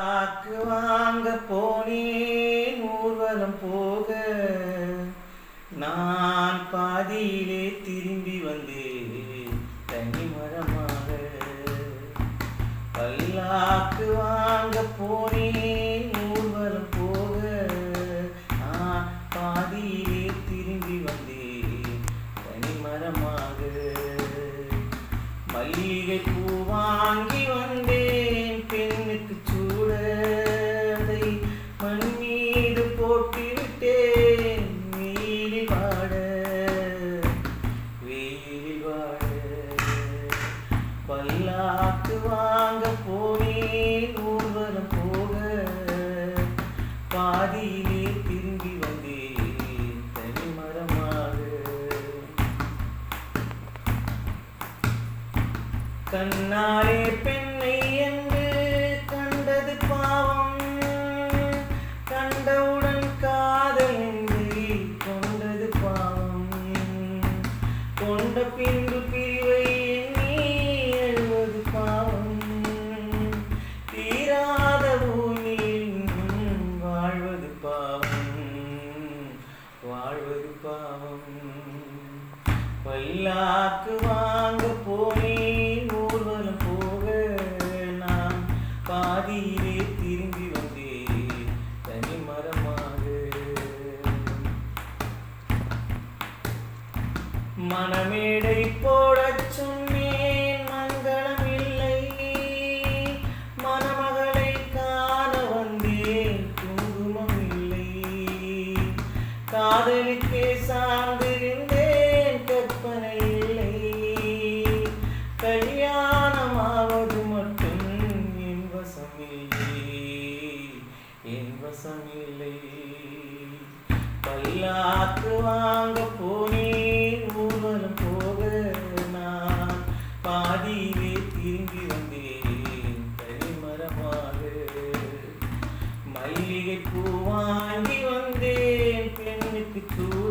ஆக்கு வாங்க போனேன் ஊர்வலம் போக. நான் பாதியிலே திரும்பி வந்தேன் தனி மரமாக. பல்லாக்கு வாங்க போனேன் ஊர்வலம் போக. நான் பாதியிலே திரும்பி வந்தேன் தனி மரமாக. மல்லிகை பூ வாங்கி வாங்க போனேன் ஊர்வலம் போக. பாதியிலே திரும்பி வந்தேன் தனிமரமாக. கண்ணாலே பெண்ணை என்று கண்டது பாவம். கண்டவுடன் காதல் என்று கொண்டது பாவம். கொண்ட பின் பல்லாக்கு வாங்க போனேன். ஊர்வலம் போக நான் பாதியிலே திரும்பி வந்தேன். தனி மரமாக. மனமேடை போடச் சொன்னேன். மங்களம் இல்லை. மணமகளை காண வந்தேன். குங்குமம் இல்லை. காதலுக்கே சார்ந்திருந்த கல்யாணமாவது மட்டும் என் வசமில்லை. என் வசமில்லை. பல்லாற்று வாங்க போனேன் ஊர்வலம் போக நான். பாதியிலே திரும்பி வந்தேன் தனிமரமாக மல்லிகை பூ வாங்கி வந்தேன் பெண்ணுக்கு தூ